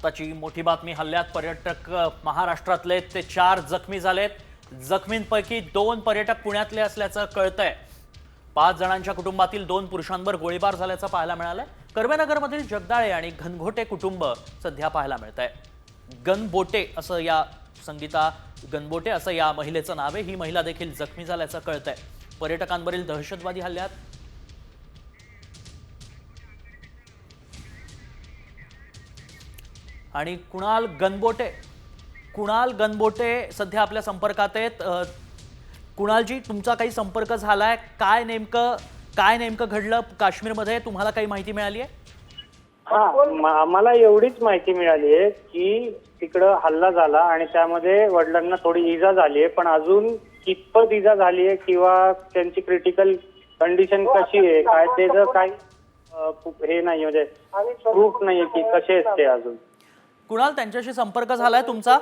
आत्ताची मोठी बातमी हल्ल्यात पर्यटक महाराष्ट्रातले ते चार जखमी झालेत. जखमींपैकी दोन पर्यटक पुण्यातले असल्याचं कळतंय. पाच जणांच्या कुटुंबातील दोन पुरुषांवर गोळीबार झाल्याचं पाहायला मिळालं कर्वेनगरमधील जगदाळे आणि घनघोटे कुटुंब सध्या पाहायला मिळत आहे गनबोटे असं या संगीता गनबोटे असं या महिलेचं नाव आहे. ही महिला देखील जखमी झाल्याचं कळतंय. पर्यटकांवरील दहशतवादी हल्ल्यात आणि कुणाल गनबोटे कुणाल गनबोटे सध्या आपल्या संपर्कात आहेत. कुणालजी तुमचा काही संपर्क झालाय? काय नेमकं काय नेमकं घडलं काश्मीरमध्ये? तुम्हाला काही माहिती मिळाली आहे हा आम्हाला एवढीच माहिती मिळाली आहे की तिकडं हल्ला झाला आणि त्यामध्ये वडिलांना थोडी इजा झाली आहे पण अजून कितपत इजा झाली आहे किंवा त्यांची क्रिटिकल कंडिशन कशी आहे काय त्याचं काही हे नाही म्हणजे प्रूफ नाहीये की कसे आहेत ते अजून. कुणाल त्यांच्याशी संपर्क झालाय तुमचा?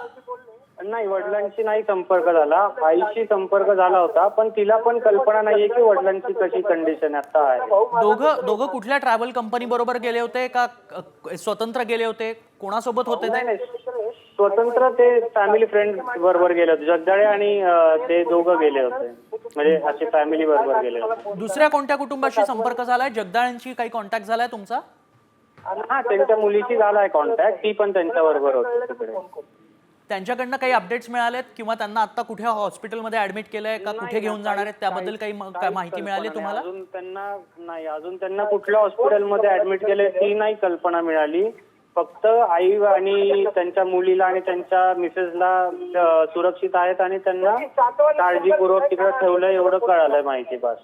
नाही वडिलांशी नाही संपर्क झाला. आईशी संपर्क झाला होता पण तिला पण कल्पना नाहीये की वडिलांची कशी कंडिशन आता आहे. दोघं दोघं कुठल्या ट्रॅव्हल कंपनी बरोबर गेले होते का अ, स्वतंत्र गेले होते? कोणासोबत होते नाही स्वतंत्र ते फॅमिली फ्रेंड बरोबर गेले होते. जगदाळे आणि अं, ते दोघं गेले होते. म्हणजे असे फॅमिली बरोबर गेले होते. दुसऱ्या कोणत्या कुटुंबाशी संपर्क झालाय? जगदाळांशी काही कॉन्टॅक्ट झालाय तुमचा? हा त्यांच्या मुलीशी झालाय कॉन्टॅक्ट ती पण त्यांच्या बरोबर होती तिकडे. त्यांच्याकडनं काही अपडेट्स मिळालेत किंवा त्यांना आता कुठे हॉस्पिटलमध्ये ऍडमिट केलंय का कुठे घेऊन जाणार आहेत? त्याबद्दल काही म- काय माहिती मिळाली तुम्हाला? अजून त्यांना नाही अजून त्यांना कुठल्या हॉस्पिटलमध्ये ऍडमिट केले ती नाही कल्पना मिळाली. फक्त आई आणि त्यांच्या मुलीला आणि त्यांच्या मिसेसला अं, सुरक्षित आहेत आणि त्यांना काळजीपूर्वक तिकडे ठेवलं एवढं कळालंय माहिती बस.